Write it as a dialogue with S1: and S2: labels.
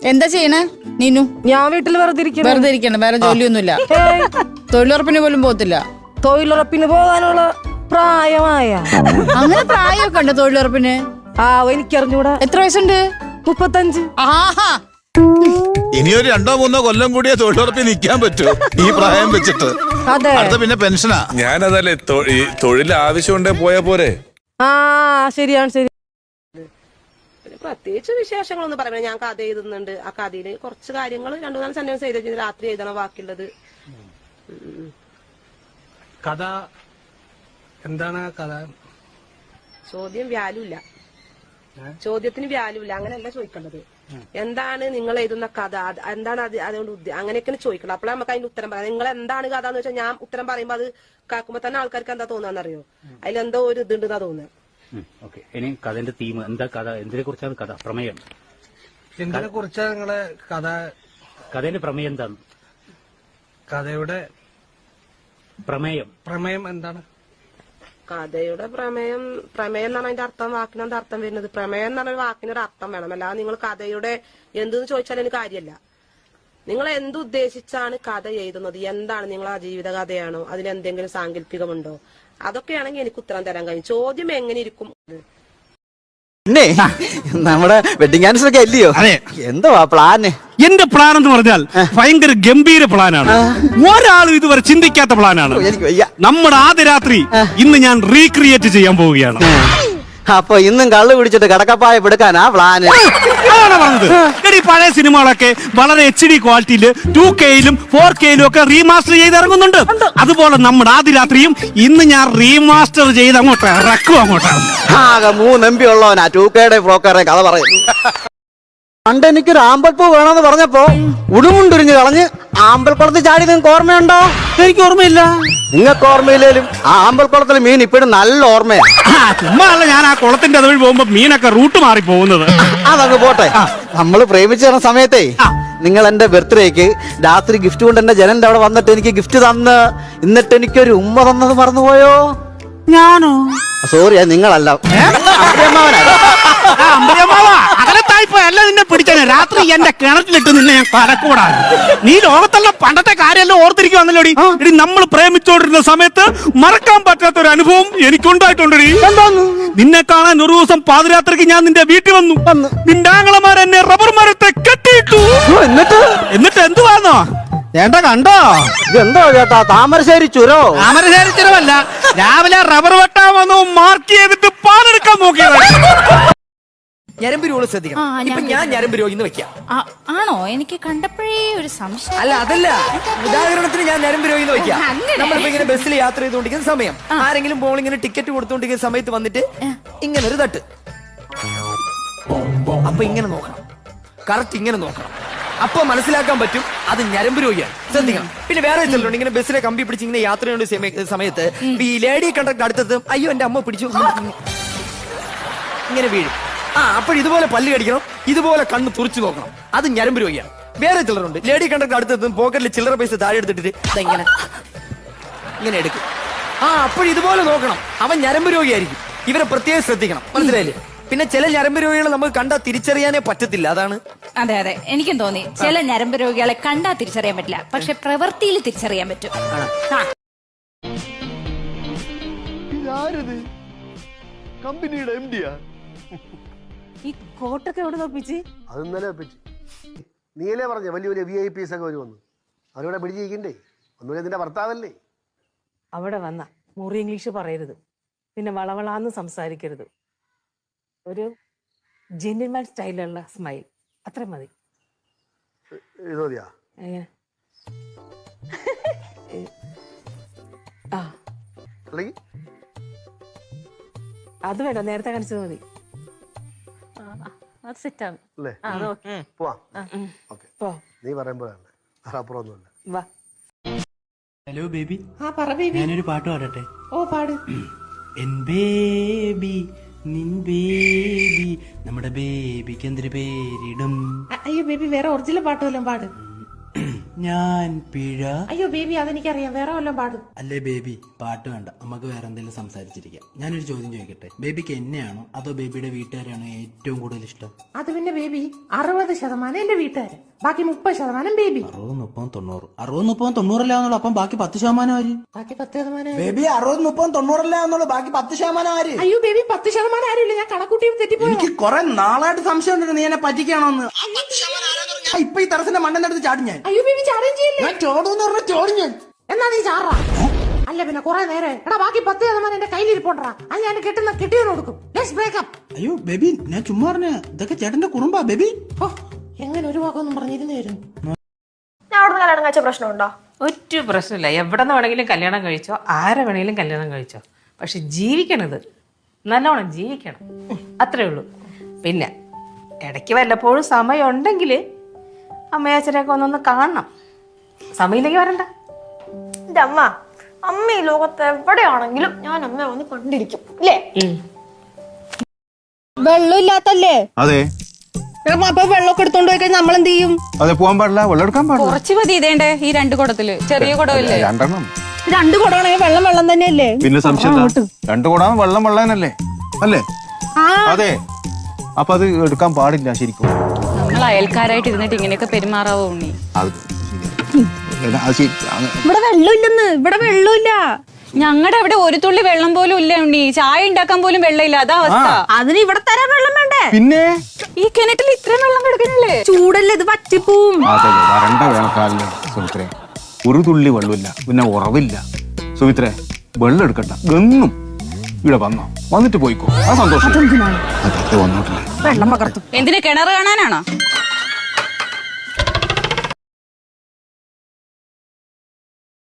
S1: എന്താ ചെയ്യണേ? നീനു?
S2: ഞാൻ വീട്ടിൽ വെറുതെ ഇരിക്കുന്നു
S1: വെറുതെ ഇരിക്കണം വേറെ ജോലിയൊന്നുമില്ല.
S2: ഏയ്,
S1: തൊഴിലുറപ്പിന് പോലും പോകത്തില്ല.
S2: തൊഴിലുറപ്പിന് പോകാനുള്ള പ്രായമായ.
S1: അങ്ങനെ പ്രായമൊക്കെ ഉണ്ട് തൊഴിലുറപ്പിന്?
S2: ആ എനിക്കറിഞ്ഞൂടാ.
S1: എത്ര വയസ്സുണ്ട്?
S2: മുപ്പത്തഞ്ച്.
S1: ആഹാ.
S3: ഇനിയൊരു രണ്ടോ മൂന്നോ കൊല്ലം കൂടിയേ തൊഴിലുറപ്പിൽ നിൽക്കാൻ പറ്റൂ ഈ പ്രായം വെച്ചിട്ട്.
S2: അതെ.
S3: അടുത്ത പിന്നെ പെൻഷനാ.
S4: ഞാനതല്ലേ തൊ- ഈ തൊഴിൽ ആവശ്യമുണ്ടേ പോയാ പോരെ.
S2: ആ ശരിയാണ് ശരി.
S5: പിന്നെ പ്രത്യേകിച്ച് വിശേഷങ്ങളൊന്നും പറയുന്നത് ഞാൻ കഥ എഴുതുന്നുണ്ട്. ആ കഥയിൽ കുറച്ച് കാര്യങ്ങൾ രണ്ടു നാല് സെന്റൻസ് എഴുതി രാത്രി എഴുതണം ബാക്കിയുള്ളത്.
S6: കഥ എന്താണ് കഥ?
S5: ചോദ്യം വാല്യൂ ഇല്ല ചോദ്യത്തിന് വാല്യൂ ഇല്ല അങ്ങനെയല്ല ചോദിക്കേണ്ടത്. എന്താണ് നിങ്ങൾ എഴുതുന്ന കഥ? എന്താണ് അത് അതുകൊണ്ട് അങ്ങനെയൊക്കെയാണ് ചോദിക്കണം അപ്പോഴാണ് നമുക്ക് അതിന്റെ ഉത്തരം പറയാം. നിങ്ങൾ എന്താണ് കഥ എന്ന് വെച്ചാൽ ഞാൻ ഉത്തരം പറയുമ്പോൾ അത് കാക്കുമ്പോ തന്നെ ആൾക്കാർക്ക് എന്താ തോന്നാന്നറിയോ? അതിലെന്തോ ഒരു ഇതുണ്ടെന്നാ തോന്നുന്നത്
S7: ഓക്കെ. ഇനി കഥന്റെ തീം എന്താ കഥ? എന്തിനെ കുറിച്ചാണ് കഥ? പ്രമേയം.
S6: എന്തിനെ കുറിച്ചാണ് നിങ്ങളെ കഥ?
S7: കഥയുടെ പ്രമേയം എന്താണ്?
S6: കഥയുടെ
S7: പ്രമേയം.
S6: പ്രമേയം എന്താണ്?
S5: കഥയുടെ പ്രമേയം പ്രമേയം എന്നാണ് അതിന്റെ അർത്ഥം വാക്കിന് എന്താ അർത്ഥം വരുന്നത്? പ്രമേയം എന്ന് പറഞ്ഞ വാക്കിനൊരു അർത്ഥം വേണം. അല്ലാതെ നിങ്ങൾ കഥയുടെ എന്തെന്ന് ചോദിച്ചാൽ എനിക്ക് കാര്യമല്ല. നിങ്ങൾ എന്തുദ്ദേശിച്ചാണ് കഥ എഴുതുന്നത്? എന്താണ് നിങ്ങൾ ആ ജീവിത കഥയാണോ അതിൽ എന്തെങ്കിലും സാങ്കല്പികമുണ്ടോ? അതൊക്കെയാണെങ്കിൽ എനിക്ക് ഉത്തരം തരാൻ കഴിയും. ചോദ്യം എങ്ങനെ ഇരിക്കും
S8: പിന്നെ നമ്മുടെ വെഡിങ് ആനിവേഴ്സറി ഒക്കെ അല്ലയോ? എന്തുവാ പ്ലാന്
S9: എന്റെ പ്ലാൻ എന്ന് പറഞ്ഞാൽ ഭയങ്കര ഗംഭീര പ്ലാനാണ് ഒരാളും ഇതുവരെ ചിന്തിക്കാത്ത പ്ലാനാണ് നമ്മുടെ ആദ്യ രാത്രി ഇന്ന് ഞാൻ റീക്രിയേറ്റ് ചെയ്യാൻ പോവുകയാണ്.
S8: അപ്പൊ ഇന്നും കള്ളു പിടിച്ചിട്ട് കടക്കപ്പായ പെടുക്കാനാ പ്ലാന്?
S9: അതാണ് പറഞ്ഞത് എടി പഴയ സിനിമകളൊക്കെ വളരെ എച്ച് ഡി ക്വാളിറ്റിയിൽ ടു കെയിലും ഫോർ കെയിലും ഒക്കെ റീമാസ്റ്റർ ചെയ്ത് ഇറങ്ങുന്നുണ്ട് അതുപോലെ നമ്മുടെ ആദ്യ രാത്രിയും ഇന്ന് ഞാൻ റീമാസ്റ്റർ ചെയ്ത് അങ്ങോട്ട് ഇറക്കും അങ്ങോട്ടാണ്
S8: ആകെ മൂന്ന് എം പി ഉള്ളവനാ ടു കെയുടെ ബ്രോക്കറെ കഥ പറയുന്നു പണ്ട് എനിക്കൊരു ആമ്പൽപ്പൂ വേണമെന്ന് പറഞ്ഞപ്പോ ഉടുമുണ്ടുരിഞ്ഞ് കളഞ്ഞ് ആമ്പൽക്കുളത്ത് ചാടി നിങ്ങൾക്ക് ഓർമ്മയുണ്ടോ?
S9: എനിക്ക് ഓർമ്മയില്ല.
S8: നിങ്ങൾക്ക് ഓർമ്മയില്ലേലും ആ ആമ്പൽക്കുളത്തിലെ മീൻ ഇപ്പോഴും നല്ല ഓർമ്മയാ
S9: ആ, ചുമ്മാ അല്ല ഞാൻ ആ കുളത്തിന്റെ അതുവഴി പോകുമ്പോ മീനൊക്കെ റൂട്ട് മാറി പോകുന്നത്.
S8: അതങ്ങ് പോട്ടെ. നമ്മൾ പ്രേമിച്ചു തരുന്ന സമയത്തേ നിങ്ങൾ എന്റെ ബർത്ത്ഡേക്ക് രാത്രി ഗിഫ്റ്റ് കൊണ്ട് എന്റെ ജനന്റെ അവിടെ വന്നിട്ട് എനിക്ക് ഗിഫ്റ്റ് തന്ന് എന്നിട്ട് എനിക്കൊരു ഉമ്മ തന്നത് മറന്നുപോയോ?
S9: ഞാനോ?
S8: സോറി അത് നിങ്ങളല്ല. അമ്പിളിയമ്മാവനാ.
S9: അകലത്തായിപ്പോ അല്ല നിന്നെ പിടിച്ചാ രാത്രി എന്റെ കിണറ്റിലിട്ട് നിന്നെ ഞാൻ കലക്കൂടാണ് നീ ലോകത്തുള്ള പണ്ടത്തെ കാര്യമെല്ലാം ഓർത്തിരിക്കുവാന്നല്ലോടി ഇടി നമ്മൾ പ്രേമിച്ചോണ്ടിരുന്ന സമയത്ത് മറക്കാൻ പറ്റാത്ത ഒരു അനുഭവം എനിക്കുണ്ടായിട്ടുണ്ടടി. നിന്നെ കാണാൻ ഒരു ദിവസം പാതിരാത്രിക്ക് ഞാൻ നിന്റെ വീട്ടിൽ വന്നു. നിന്റെ ആങ്ങളമാർ എന്നെ റബ്ബർ മരത്തെ കെട്ടിയിട്ടു.
S8: എന്നിട്ട്?
S9: എന്നിട്ട് എന്തുവാന്നോ? ചേട്ടാ കണ്ടോ?
S8: ഇതെന്തോ ചേട്ടാ താമരശ്ശേരി ചുരോ?
S9: താമരശ്ശേരി ചുരമല്ല. രാവിലെ റബ്ബർ വെട്ടാൻ വന്നു മാർക്ക് ചെയ്തിട്ട് പാലെടുക്കാൻ നോക്കിയതാണ്
S10: ഞരമ്പ് രോഗം ശ്രദ്ധിക്കണം. ഇപ്പൊ ഞാൻ ഞരമ്പ് രോഗി എന്ന് വെക്കാം
S1: ആണോ? എനിക്ക് കണ്ടപ്പോഴേ ഒരു സംശയം.
S10: അല്ല അതല്ല. ഉദാഹരണത്തിന് ഞാൻ ഞരമ്പ് രോഗി എന്ന് വെക്കാം നമ്മളിപ്പോ ഇങ്ങനെ ബസ്സിൽ യാത്ര ചെയ്തുകൊണ്ടിരിക്കുന്ന സമയം. ആരെങ്കിലും പോൾ ഇങ്ങനെ ടിക്കറ്റ് കൊടുത്തുകൊണ്ടിരിക്കുന്ന സമയത്ത് വന്നിട്ട് ഇങ്ങനെ ഒരു തട്ട്. അപ്പൊ ഇങ്ങനെ നോക്കണം. കറക്റ്റ് ഇങ്ങനെ നോക്കണം. അപ്പൊ മനസ്സിലാക്കാൻ പറ്റും അത് ഞരമ്പ് രോഗിയാണ്. ശ്രദ്ധിക്കണം. പിന്നെ വേറെ ചിലരുണ്ട്. ഇങ്ങനെ ബസ്സിലെ കമ്പി പിടിച്ച് ഇങ്ങനെ യാത്ര ചെയ്യുന്ന സമയ- സമയത്ത് ഈ ലേഡി കണ്ടക്ടർ അടുത്തെത്തും അയ്യോ എന്റെ അമ്മ പിടിച്ചു. ഇങ്ങനെ വീഴും. ആ അപ്പോൾ ഇതുപോലെ പല്ല് കടിക്കണം ഇതുപോലെ കണ്ണ് തുറച്ചു നോക്കണം. അത് ഞരമ്പ് രോഗിയാണ്. വേറെ ചിലറുണ്ട് ലേഡി കണ്ടക്ടർ അടുത്തെത്തും പോക്കറ്റിൽ ചില്ലറ പൈസ താഴെ എടുത്തിട്ട് ഇങ്ങനെ ഇങ്ങനെ എടുക്കും. ആ അപ്പോൾ ഇതുപോലെ നോക്കണം. അവൻ ഞരമ്പ് രോഗിയായിരിക്കും. ഇവരെ പ്രത്യേകം ശ്രദ്ധിക്കണം. മനസ്സിലായില്ലേ? പിന്നെ ചില ഞരമ്പ് രോഗികളെ നമുക്ക് കണ്ടാ തിരിച്ചറിയാനേ പറ്റത്തില്ല. അതാണ്?
S1: അതെ അതെ. എനിക്കും തോന്നി. ചില ഞരമ്പ് രോഗികളെ കണ്ടാ തിരിച്ചറിയാൻ പറ്റില്ല. പക്ഷെ പ്രവൃത്തിയിൽ തിരിച്ചറിയാൻ പറ്റും. ആ.
S11: കമ്പനിയുടെ എം ഡിയാ
S2: ഈ കോട്ടൊക്കെ എവിടെ ഒപ്പിച്ച്?
S11: അത് ഇന്നലെ ഒപ്പിച്ച്. നീയല്ലേ പറഞ്ഞ വലിയ വലിയ വി ഐ പീസ് ഒക്കെ വരുമെന്ന് അവരിവിടെ പിടിച്ചിരിക്കണ്ടേ ഒന്നുമില്ല നിന്റെ ഭർത്താവല്ലേ?
S2: അവിടെ വന്ന മുറി ഇംഗ്ലീഷ് പറയരുത്. പിന്നെ വളവളാന്ന് സംസാരിക്കരുത്. ഒരു ജെന്റിൽമാൻ സ്റ്റൈലുള്ള സ്മൈൽ അത്ര മതി.
S11: ഇത് മതിയാ?
S2: എങ്ങനെ? ആ.
S11: അല്ലെങ്കിൽ
S2: അത് വേണ്ട നേരത്തെ കാണിച്ചത് മതി.
S1: അത് സെറ്റാണ്
S11: അല്ലേ? പോവാ. ഓക്കെ. നീ പറയുമ്പോഴാണ്. അപ്പുറം ഒന്നുമില്ല
S2: വാ.
S6: Hello baby.
S2: ആ പറ ബേബി.
S6: ഞാനൊരു പാട്ട് പാടട്ടെ?
S2: ഓ പാട്.
S6: എൻ ബേബി നിൻ ബേബി നമ്മുടെ ബേബിക്ക് എന്തൊരു പേരിടും
S2: അയ്യോ ബേബി വേറെ ഒറിജിനൽ പാട്ട് വല്ലതും പാട്.
S6: ഞാൻ പിഴ.
S12: അയ്യോ ബേബി അതെനിക്കറിയാം. വേറെ വല്ലതും പാടും.
S6: അല്ലേ ബേബി? പാട്ട് വേണ്ട. നമുക്ക് വേറെ എന്തെങ്കിലും സംസാരിച്ചിരിക്കാം. ഞാനൊരു ചോദ്യം ചോദിക്കട്ടെ? ബേബിക്ക് എന്നെയാണോ അതോ ബേബിയുടെ വീട്ടുകാരാണോ ഏറ്റവും കൂടുതൽ ഇഷ്ടം?
S12: അത് പിന്നെ ബേബി അറുപത് ശതമാനം എന്റെ വീട്ടുകാര്. ബാക്കി മുപ്പത് ശതമാനം ബേബി.
S6: അറുപത് മുപ്പതും തൊണ്ണൂറ്. അറുപത് മുപ്പതും തൊണ്ണൂറല്ലാന്നുള്ളു അപ്പം ബാക്കി പത്ത് ശതമാനം ആര്?
S12: ബാക്കി പത്ത് ശതമാനം
S6: ബേബി അറുപത് മുപ്പതും തൊണ്ണൂറല്ലാന്നുള്ളു ബാക്കി പത്ത് ശതമാനം ആര്?
S12: അയ്യോ ബേബി പത്ത് ശതമാനം ആരും ഇല്ല ഞാൻ കണക്കൂട്ടി തെറ്റിപ്പോയി?
S6: എനിക്ക് കുറെ നാളായിട്ട് സംശയം നീ എന്നെ പറ്റിക്കാണോന്ന്. ആ, ഇപ്പൊ ഈ തെറസിന്റെ മണ്ണെടുത്ത് ചാടും ഞാൻ.
S12: അയ്യോ ബേബി ചാടുകയും ചെയ്യില്ലേ?
S6: ഞാൻ ചോടെന്ന് പറഞ്ഞ ചോടും ഞാൻ.
S12: എന്നാ നീ ചാറാ അല്ല പിന്നെ കുറെ നേരം. എടാ ബാക്കി പത്ത് ശതമാനം എന്റെ കയ്യിലിരിപ്പോണ്ടാ അത് ഞാൻ കിട്ടുന്ന കിട്ടിയവന് കൊടുക്കും. ലെറ്റ്സ് ബ്രേക്കപ്പ്
S6: അയ്യോ ബേബി ഞാൻ ചുമ്മാ പറഞ്ഞ ഇതൊക്കെ ചേട്ടന്റെ കുടുംബാ ബേബി.
S12: ഓ എങ്ങനെ ഒരു വാക്കൊന്നും പറഞ്ഞിരുന്നായിരുന്നു?
S13: ഞാൻ അവിടുന്ന് കല്യാണം കഴിച്ച പ്രശ്നമുണ്ടോ?
S2: ഒറ്റ പ്രശ്നമില്ല. എവിടെ നിന്ന് വേണമെങ്കിലും കല്യാണം കഴിച്ചോ ആരെ വേണമെങ്കിലും കല്യാണം കഴിച്ചോ. പക്ഷെ ജീവിക്കണത് നല്ലോണം ജീവിക്കണം. അത്രേ ഉള്ളൂ. പിന്നെ ഇടയ്ക്ക് വല്ലപ്പോഴും സമയം ഉണ്ടെങ്കിൽ അമ്മയച്ഛനെയൊക്കെ ഒന്നൊന്ന് കാണണം. സമയമില്ലെങ്കിൽ വരണ്ട.
S13: എന്റെ അമ്മ അമ്മ ഈ ലോകത്ത് എവിടെയാണെങ്കിലും ഞാൻ അമ്മ വന്ന് കണ്ടിരിക്കും അല്ലേ?
S1: വെള്ളമില്ലാത്തല്ലേ?
S3: അതെ.
S1: അപ്പൊ വെള്ളമൊക്കെ എടുത്തോണ്ട് പോയി കഴിഞ്ഞാൽ നമ്മൾ എന്ത് ചെയ്യും?
S3: അതെ പോകാൻ പാടില്ല വെള്ളം എടുക്കാൻ പാടില്ല.
S1: കുറച്ച് മതി ഇതേണ്ടേ ഈ രണ്ട് കുടത്തിൽ. ചെറിയ കുടമില്ലേ?
S3: രണ്ടെണ്ണം.
S1: രണ്ട് കുടമാണെങ്കിൽ വെള്ളം വെള്ളം തന്നെയല്ലേ?
S3: പിന്നെ സംശയം എന്താ? രണ്ടു കൂടാൻ വെള്ളം വെള്ളാനല്ലേ? അല്ലേ? അതെ. അപ്പൊ അത് എടുക്കാൻ പാടില്ല ശരിക്കും.
S1: നമ്മൾ അയൽക്കാരായിട്ട് ഇരുന്നിട്ട് ഇങ്ങനെയൊക്കെ പെരുമാറാവോ ഉണ്ണി? ഇവിടെ വെള്ളമില്ലെന്ന്. ഇവിടെ വെള്ളമില്ല. ഞങ്ങളുടെ അവിടെ ഒരു തുള്ളി വെള്ളം പോലും ഇല്ല ഉണ്ണി. ചായ ഉണ്ടാക്കാൻ പോലും വെള്ളമില്ല. അതാ അവസ്ഥ. അതിന് ഇവിടെ തരാൻ വെള്ളം വേണ്ടേ?
S3: പിന്നെ?
S1: ഈ കിണറ്റിൽ ഇത്രയും വെള്ളം കിടക്കുന്നില്ലേ ചൂടല്ലേ ഇത് പറ്റിപ്പോവും
S3: അതെ വരണ്ട വേണക്കാലിൽ സുമിത്രേ. ഒരു തുള്ളി വെള്ളമില്ല പിന്നെ ഉറവില്ല. സുമിത്രേ വെള്ളം എടുക്കണ്ട. എന്നും ഇവിടെ വന്നോ. വന്നിട്ട് പോയിക്കോ. ആ സന്തോഷം. അതെ വന്നോട്ടില്ല
S1: എന്തിനാ കിണർ കാണാനാണോ?